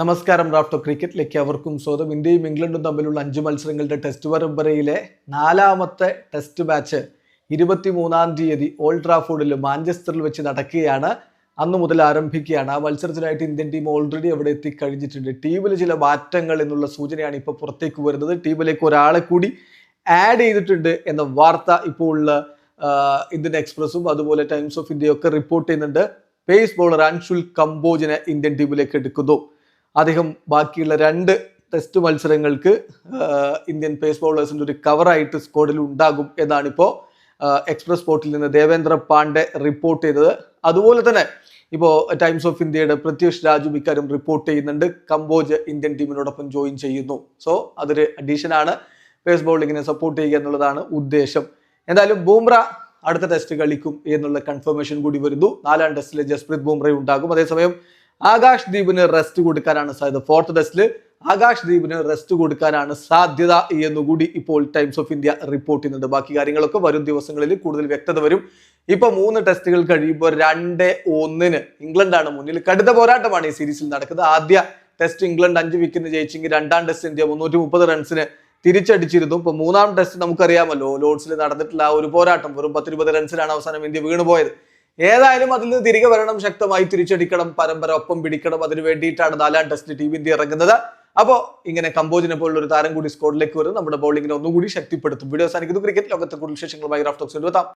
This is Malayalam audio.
നമസ്കാരം റാഫ്റ്റോ ക്രിക്കറ്റിലേക്ക് അവർക്കും സ്വാഗതം. ഇന്ത്യയും ഇംഗ്ലണ്ടും തമ്മിലുള്ള അഞ്ച് മത്സരങ്ങളുടെ ടെസ്റ്റ് പരമ്പരയിലെ നാലാമത്തെ ടെസ്റ്റ് മാച്ച് ഇരുപത്തിമൂന്നാം തീയതി ഓൾഡ് ട്രാഫോർഡിൽ മാഞ്ചസ്റ്ററിൽ വെച്ച് നടക്കുകയാണ്. അന്ന് മുതൽ ആരംഭിക്കുകയാണ്. ആ മത്സരത്തിനായിട്ട് ഇന്ത്യൻ ടീം ഓൾറെഡി അവിടെ എത്തിക്കഴിഞ്ഞിട്ടുണ്ട്. ടീമിൽ ചില മാറ്റങ്ങൾ എന്നുള്ള സൂചനയാണ് ഇപ്പോൾ പുറത്തേക്ക് വരുന്നത്. ടീമിലേക്ക് ഒരാളെ കൂടി ആഡ് ചെയ്തിട്ടുണ്ട് എന്ന വാർത്ത ഇപ്പോൾ ഉള്ള ഇന്ത്യൻ എക്സ്പ്രസും അതുപോലെ ടൈംസ് ഓഫ് ഇന്ത്യയൊക്കെ റിപ്പോർട്ട് ചെയ്യുന്നുണ്ട്. പേസ് ബോളർ അൻഷുൽ കംബോജിനെ ഇന്ത്യൻ ടീമിലേക്ക് എടുക്കുന്നു. അദ്ദേഹം ബാക്കിയുള്ള രണ്ട് ടെസ്റ്റ് മത്സരങ്ങൾക്ക് ഇന്ത്യൻ പേസ് ബൗളേഴ്സിന്റെ ഒരു കവറായിട്ട് സ്ക്വാഡിൽ ഉണ്ടാകും എന്നാണ് ഇപ്പോൾ എക്സ്പ്രസ് സ്പോർട്ടിൽ നിന്ന് ദേവേന്ദ്ര പാണ്ഡെ റിപ്പോർട്ട് ചെയ്തത്. അതുപോലെ തന്നെ ഇപ്പോൾ ടൈംസ് ഓഫ് ഇന്ത്യയുടെ പ്രത്യുഷ് രാജു ഇക്കാര്യം റിപ്പോർട്ട് ചെയ്യുന്നുണ്ട്. കംബോജ് ഇന്ത്യൻ ടീമിനോടൊപ്പം ജോയിൻ ചെയ്യുന്നു. സോ അതൊരു അഡീഷനാണ് പേസ് ബൗളിങ്ങിനെ സപ്പോർട്ട് ചെയ്യുക എന്നുള്ളതാണ് ഉദ്ദേശം. എന്തായാലും ബൂംറ അടുത്ത ടെസ്റ്റ് കളിക്കും എന്നുള്ള കൺഫർമേഷൻ കൂടി വരുന്നു. നാലാം ടെസ്റ്റിൽ ജസ്പ്രീത് ബൂംറ ഉണ്ടാകും. അതേസമയം ആകാശ് ദീപിന് റെസ്റ്റ് കൊടുക്കാനാണ് സാധ്യത. ഫോർത്ത് ടെസ്റ്റിൽ ആകാശ് ദീപിന് റെസ്റ്റ് കൊടുക്കാനാണ് സാധ്യത എന്നുകൂടി ഇപ്പോൾ ടൈംസ് ഓഫ് ഇന്ത്യ റിപ്പോർട്ട് ചെയ്യുന്നുണ്ട്. ബാക്കി കാര്യങ്ങളൊക്കെ വരും ദിവസങ്ങളിൽ കൂടുതൽ വ്യക്തത വരും. ഇപ്പൊ മൂന്ന് ടെസ്റ്റുകൾ കഴിയുമ്പോൾ രണ്ട് ഒന്നിന് ഇംഗ്ലണ്ടാണ് മുന്നിൽ. കടുത്ത പോരാട്ടമാണ് ഈ സീരീസിൽ നടക്കുന്നത്. ആദ്യ ടെസ്റ്റ് ഇംഗ്ലണ്ട് അഞ്ച് വിക്കറ്റിന് ജയിച്ചെങ്കിൽ രണ്ടാം ടെസ്റ്റ് ഇന്ത്യ മുന്നൂറ്റി മുപ്പത് റൺസിന് തിരിച്ചടിച്ചിരുന്നു. ഇപ്പൊ മൂന്നാം ടെസ്റ്റ് നമുക്കറിയാമല്ലോ. ലോഡ്സിൽ നടന്നിട്ടുള്ള ആ ഒരു പോരാട്ടം വെറും പത്തിരുപത് റൺസിലാണ് അവസാനം ഇന്ത്യ വീണുപോയത്. ഏതായാലും അതിൽ നിന്ന് തിരികെ വരണം ശക്തമായി തിരിച്ചടിക്കണം പരമ്പര ഒപ്പം പിടിക്കണം. അതിന് വേണ്ടിയിട്ടാണ് നാലാം ടെസ്റ്റ് ടീം ഇന്ത്യ ഇറങ്ങുന്നത്. അപ്പോൾ ഇങ്ങനെ കമ്പോജിനെ പോലുള്ള ഒരു താരം കൂടി സ്കോഡിലേക്ക് വരും നമ്മുടെ ബൗളിങ്ങിനെ ഒന്നുകൂടി ശക്തിപ്പെടുത്തും. വീഡിയോ സാധിക്കുന്നു ക്രിക്കറ്റ് ലോകത്തെ കൂടുതൽ വിശേഷങ്ങളുമായി റാഫ്റ്റോക്സ് എത്താം.